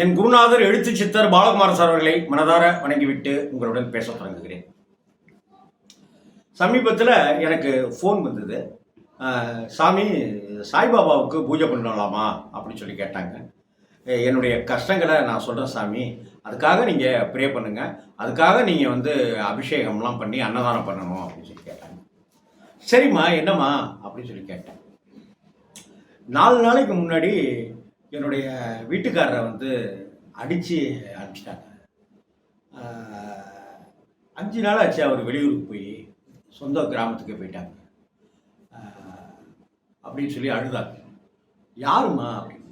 என் குருநாதர் எழுத்து சித்தர் பாலகுமார் சார் அவர்களை மனதார வணங்கிவிட்டு உங்களுடன் பேச தொடங்குகிறேன். சமீபத்தில் எனக்கு ஃபோன் வந்தது. சாமி சாய்பாபாவுக்கு பூஜை பண்ணலாமா? அப்படின்னு சொல்லி கேட்டாங்க. என்னுடைய கஷ்டங்களை நான் சொல்கிறேன் சாமி. அதுக்காக நீங்கள் ப்ரே பண்ணுங்கள் அதுக்காக நீங்கள் வந்து அபிஷேகம்லாம் பண்ணி அன்னதானம் பண்ணணும் அப்படின்னு சொல்லி கேட்டாங்க. சரிம்மா என்னம்மா? அப்படின்னு சொல்லி கேட்டேன். நாலு நாளைக்கு முன்னாடி என்னுடைய வீட்டுக்காரரை வந்து அடித்து அனுப்பிச்சிட்டாங்க அஞ்சு நாள் ஆச்சு அவர் வெளியூருக்கு போய் சொந்த கிராமத்துக்கு போயிட்டாங்க. அப்படின்னு சொல்லி அழுதாங்க. யாரும்மா அப்படின்னு.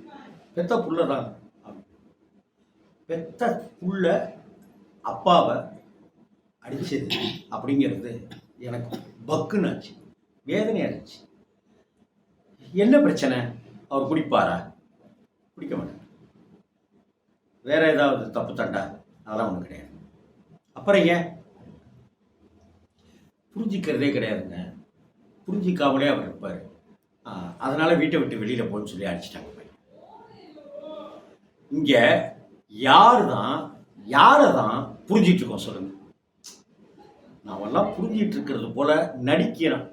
பெத்த புள்ள தான் அப்படி. பெத்த புள்ள அப்பாவை அடித்தது அப்படிங்கிறது எனக்கு பக்குன்னு ஆச்சு. வேதனையாக இருந்துச்சு. என்ன பிரச்சனை? அவர் குடிப்பாரா? பிடிக்க மாட்டார் வேற ஏதாவது தப்பு தண்டா அதெல்லாம் ஒன்றும் கிடையாது. அப்புறம் ஏன்? புரிஞ்சிக்கிறதே கிடையாதுங்க. புரிஞ்சிக்காமலே அவர் இருப்பார். அதனால வீட்டை விட்டு வெளியில போன்னு சொல்லி அடிச்சிட்டாங்க இங்க யார் தான் யாரை தான் புரிஞ்சிட்ருக்கோம் இருக்கோம் சொல்லுங்க. நாமெல்லாம் புரிஞ்சிட்டு இருக்கிறது போல நடிக்கிறோம்.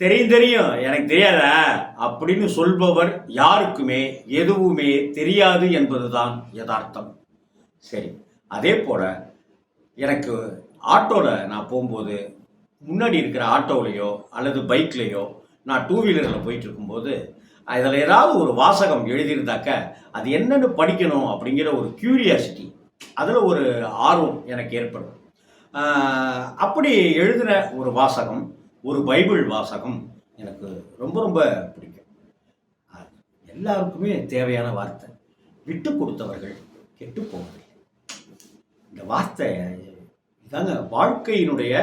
தெரியும் தெரியும். எனக்கு தெரியாதா? அப்படின்னு சொல்பவர் யாருக்குமே எதுவுமே தெரியாது என்பதுதான் யதார்த்தம். சரி அதே போல எனக்கு ஆட்டோவில் நான் போகும்போது முன்னாடி இருக்கிற ஆட்டோவிலையோ அல்லது பைக்லேயோ நான் டூ வீலரில் போயிட்டு இருக்கும்போது அதில் ஏதாவது ஒரு வாசகம் எழுதியிருந்தாக்க அது என்னென்னு படிக்கணும் அப்படிங்கிற ஒரு கியூரியாசிட்டி அதில் ஒரு ஆர்வம் எனக்கு ஏற்படும். அப்படி எழுதின ஒரு வாசகம் ஒரு பைபிள் வாசகம் எனக்கு ரொம்ப ரொம்ப பிடிக்கும். அது எல்லாருக்குமே தேவையான வார்த்தை. விட்டு கொடுத்தவர்கள் கெட்டு போவதில்லை. இந்த வார்த்தை இதாங்க வாழ்க்கையினுடைய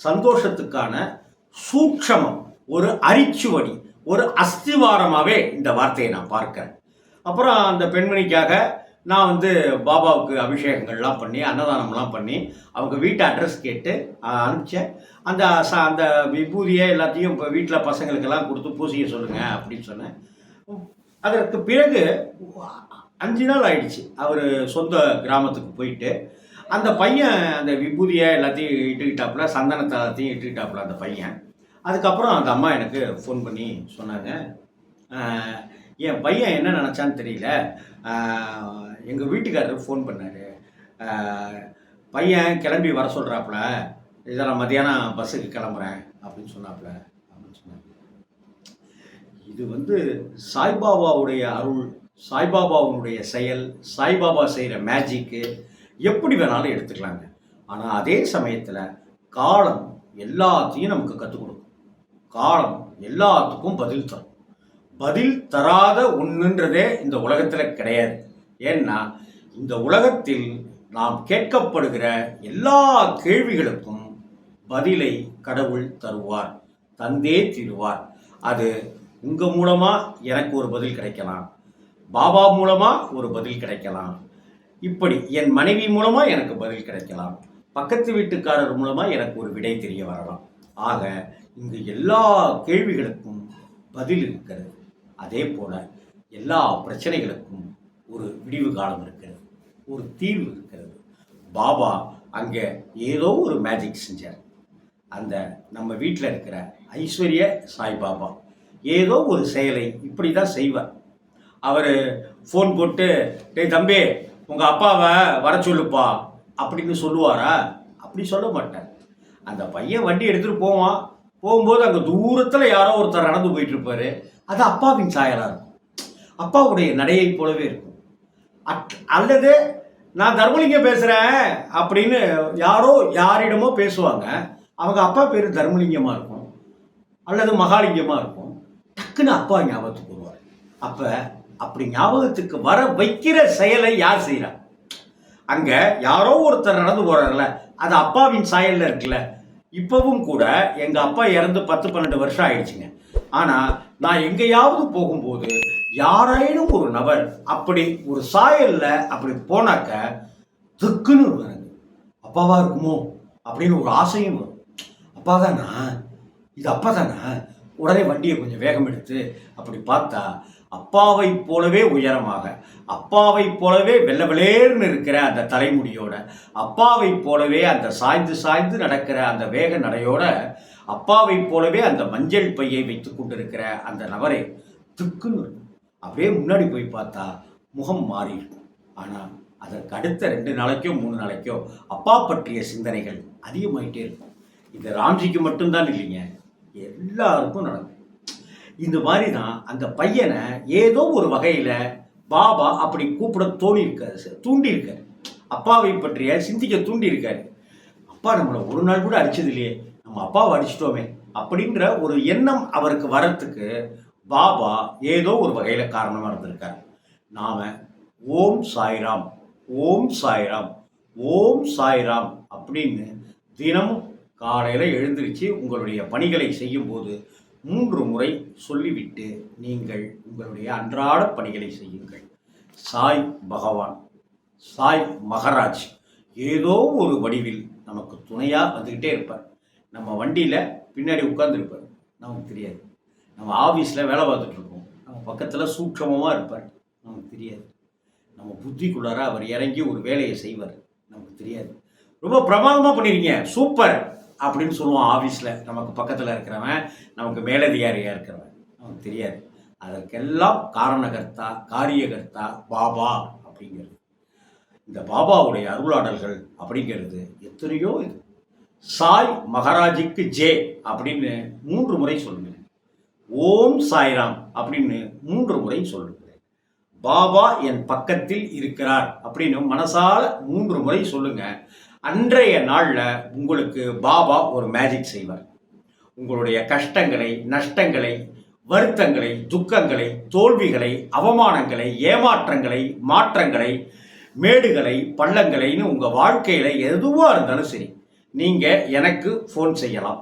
சந்தோஷத்துக்கான சூட்சமம். ஒரு அரிச்சுவடி ஒரு அஸ்திவாரமாகவே இந்த வார்த்தையை நான் பார்க்கிறேன். அப்புறம் அந்த பெண்மணிக்காக நான் வந்து பாபாவுக்கு அபிஷேகங்கள்லாம் பண்ணி அன்னதானம்லாம் பண்ணி அவங்க வீட்டு அட்ரஸ் கேட்டு அனுப்பிச்சேன். அந்த ச அந்த விபூதியை எல்லாத்தையும் இப்போ வீட்டில் பசங்களுக்கெல்லாம் கொடுத்து பூசிக்க சொல்லுங்கள் அப்படின்னு சொன்னேன். அதற்கு பிறகு அஞ்சு நாள் ஆயிடுச்சு. அவர் சொந்த கிராமத்துக்கு போயிட்டு அந்த பையன் அந்த விபூதியை எல்லாத்தையும் இட்டுக்கிட்டாப்புல சந்தனத்தை எல்லாத்தையும் இட்டுக்கிட்டாப்புல அந்த பையன். அதுக்கப்புறம் அந்த அம்மா எனக்கு ஃபோன் பண்ணி சொன்னாங்க. என் பையன் என்ன நினச்சான்னு தெரியல. எங்கள் வீட்டுக்காரர் ஃபோன் பண்ணார். பையன் கிளம்பி வர சொல்கிறாப்புல இதை நான் மத்தியானம் பஸ்ஸுக்கு கிளம்புறேன் அப்படின்னு சொன்னாப்புல அப்படின்னு சொன்னாங்க இது வந்து சாய்பாபாவுடைய அருள் சாய்பாபாவுடைய செயல் சாய்பாபா செய்கிற மேஜிக்கு எப்படி வேணாலும் எடுத்துக்கலாங்க. ஆனால் அதே சமயத்தில் காலம் எல்லாத்தையும் நமக்கு கற்றுக் கொடுக்கும். காலம் எல்லாத்துக்கும் பதில் தரும். பதில் தராத ஒன்றுன்றதே இந்த உலகத்தில் கிடையாது. ஏன்னா இந்த உலகத்தில் நாம் கேட்கப்படுகிற எல்லா கேள்விகளுக்கும் பதிலை கடவுள் தருவார் தந்தே தீருவார். அது உங்கள் மூலமாக எனக்கு ஒரு பதில் கிடைக்கலாம் பாபா மூலமாக ஒரு பதில் கிடைக்கலாம் இப்படி என் மனைவி மூலமாக எனக்கு பதில் கிடைக்கலாம் பக்கத்து வீட்டுக்காரர் மூலமாக எனக்கு ஒரு விடை தெரிய வரலாம். ஆக இங்கு எல்லா கேள்விகளுக்கும் பதில் இருக்கிறது. அதே போல எல்லா பிரச்சனைகளுக்கும் ஒரு விடிவு காலம் இருக்கிறது ஒரு தீர்வு இருக்கிறது. பாபா அங்கே ஏதோ ஒரு மேஜிக் செஞ்சார். அந்த நம்ம வீட்டில் இருக்கிற ஐஸ்வர்ய சாய்பாபா ஏதோ ஒரு செயலை இப்படி தான் செய்வார். அவர் ஃபோன் போட்டு டேய் தம்பி உங்கள் அப்பாவை வர சொல்லுப்பா அப்படின்னு சொல்லுவாரா? அப்படி சொல்ல மாட்டார். அந்த பையன் வண்டி எடுத்துகிட்டு போவான். போகும்போது அங்கே தூரத்தில் யாரோ ஒருத்தர் நடந்து போயிட்டு இருப்பாரு. அது அப்பாவின் சாயலாக இருக்கும். அப்பாவுடைய நடையை போலவே இருக்கும். அல்லது நான் தர்மலிங்கம் பேசுகிறேன் அப்படின்னு யாரோ யாரிடமோ பேசுவாங்க. அவங்க அப்பா பேர் தர்மலிங்கமாக இருக்கும். அல்லது மகாலிங்கமாக இருக்கும். டக்குன்னு அப்பா ஞாபகத்துக்கு வருவார். அப்போ அப்படி ஞாபகத்துக்கு வர வைக்கிற செயலை யார் செய்கிறா அங்கே யாரோ ஒருத்தர் நடந்து போகிறார்ல அது அப்பாவின் சாயல்ல இருக்குல்ல. இப்போவும் கூட எங்கள் அப்பா இறந்து பத்து பன்னெண்டு வருஷம் ஆயிடுச்சுங்க. ஆனால் நான் எங்கேயாவது போகும்போது யாரேனும் ஒரு நபர் அப்படி ஒரு சாயல்ல அப்படி போனாக்க திக்குன்னு வருங்க. அப்பாவா இருக்குமோ? அப்படின்னு ஒரு ஆசையும் வரும். அப்பா தானா இது அப்பா தானா உடனே வண்டியை கொஞ்சம் வேகம் எடுத்து அப்படி பார்த்தா அப்பாவை போலவே உயரமாக அப்பாவை போலவே வெள்ள வெளேர்னு இருக்கிற அந்த தலைமுடியோட அப்பாவை போலவே அந்த சாய்ந்து சாய்ந்து நடக்கிற அந்த வேக நடையோட அப்பாவை போலவே அந்த மஞ்சள் பையை வைத்து கொண்டிருக்கிற அந்த நபரை திக்குன்னு அப்படியே முன்னாடி போய் பார்த்தா முகம் மாறியிருக்கும் ஆனால் அதற்கு அடுத்த ரெண்டு நாளைக்கோ மூணு நாளைக்கோ அப்பா பற்றிய சிந்தனைகள் அதிகமாயிட்டே இருக்கும். இது ராம்ஜிக்கு மட்டும்தான் இல்லைங்க எல்லாருக்கும் நடக்கும். இந்த மாதிரி தான் அந்த பையனை ஏதோ ஒரு வகையில் பாபா அப்படி கூப்பிட தோணியிருக்காரு சார் தூண்டியிருக்காரு. அப்பாவை பற்றிய சிந்திக்க தூண்டியிருக்காரு. அப்பா நம்மளை ஒரு நாள் கூட அடிச்சது இல்லையே நம்ம அப்பாவை அடிச்சிட்டோமே அப்படின்ற ஒரு எண்ணம் அவருக்கு வரத்துக்கு பாபா ஏதோ ஒரு வகையில் காரணமாக இருந்திருக்காரு. நாம் ஓம் சாய்ராம் ஓம் சாய்ராம் ஓம் சாய்ராம் அப்படின்னு தினமும் காலையில் எழுந்திருச்சு உங்களுடைய பணிகளை செய்யும்போது மூன்று முறை சொல்லிவிட்டு நீங்கள் உங்களுடைய அன்றாட பணிகளை செய்யுங்கள். சாய் பகவான் சாய் மகராஜ் ஏதோ ஒரு வடிவில் நமக்கு துணையாக வந்துக்கிட்டே இருப்பார். நம்ம வண்டியில் பின்னாடி உட்கார்ந்துருப்பார். நமக்கு தெரியாது. நம்ம ஆஃபீஸில் வேலை பார்த்துட்ருக்கோம் நம்ம பக்கத்தில் சூட்சமமாக இருப்பார். நமக்கு தெரியாது. நம்ம புத்திக்குள்ளார அவர் இறங்கி ஒரு வேலையை செய்வார். நமக்கு தெரியாது. ரொம்ப பிரமாதமாக பண்ணிருக்கீங்க. சூப்பர் அப்படின்னு சொல்லுவோம் ஆஃபீஸில் நமக்கு பக்கத்தில் இருக்கிறவன் நமக்கு மேலதிகாரியாக இருக்கிறவன். நமக்கு தெரியாது. அதற்கெல்லாம் காரணகர்த்தா காரியகர்த்தா பாபா அப்படிங்கிறது. இந்த பாபாவுடைய அருளாடல்கள் அப்படிங்கிறது எத்தனையோ இது. சாய் மகாராஜுக்கு ஜே அப்படின்னு மூன்று முறை சொல்லுங்க ஓம் சாய்ராம் அப்படின்னு மூன்று முறை சொல்லுங்கள் பாபா என் பக்கத்தில் இருக்கிறார் அப்படின்னு மனசால மூன்று முறை சொல்லுங்க. அன்றைய நாளில் உங்களுக்கு பாபா ஒரு மேஜிக் செய்வார். உங்களுடைய கஷ்டங்களை நஷ்டங்களை வருத்தங்களை துக்கங்களை தோல்விகளை அவமானங்களை ஏமாற்றங்களை மாற்றங்களை மேடுகளை பள்ளங்களைன்னு உங்கள் வாழ்க்கையில் எதுவாக இருந்தாலும் சரி நீங்கள் எனக்கு ஃபோன் செய்யலாம்.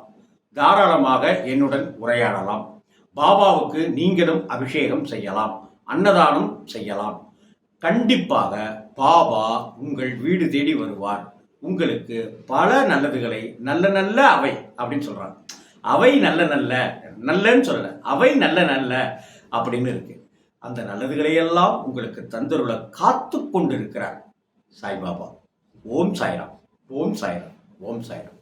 தாராளமாக என்னுடன் உரையாடலாம். பாபாவுக்கு நீங்களும் அபிஷேகம் செய்யலாம் அன்னதானம் செய்யலாம். கண்டிப்பாக பாபா உங்கள் வீடு தேடி வருவார். உங்களுக்கு பல நல்லதுகளை நல்ல நல்ல அவை அப்படின்னு சொல்றாங்க. அவை நல்ல நல்ல நல்லன்னு சொல்லல அவை நல்ல நல்ல அப்படின்னு இருக்கு. அந்த நல்லதுகளை எல்லாம் உங்களுக்கு தந்தருள காத்து கொண்டிருக்கிறார் சாய்பாபா. ஓம் சாய்ராம் ஓம் சாய்ராம் ஓம் சாய்ராம்.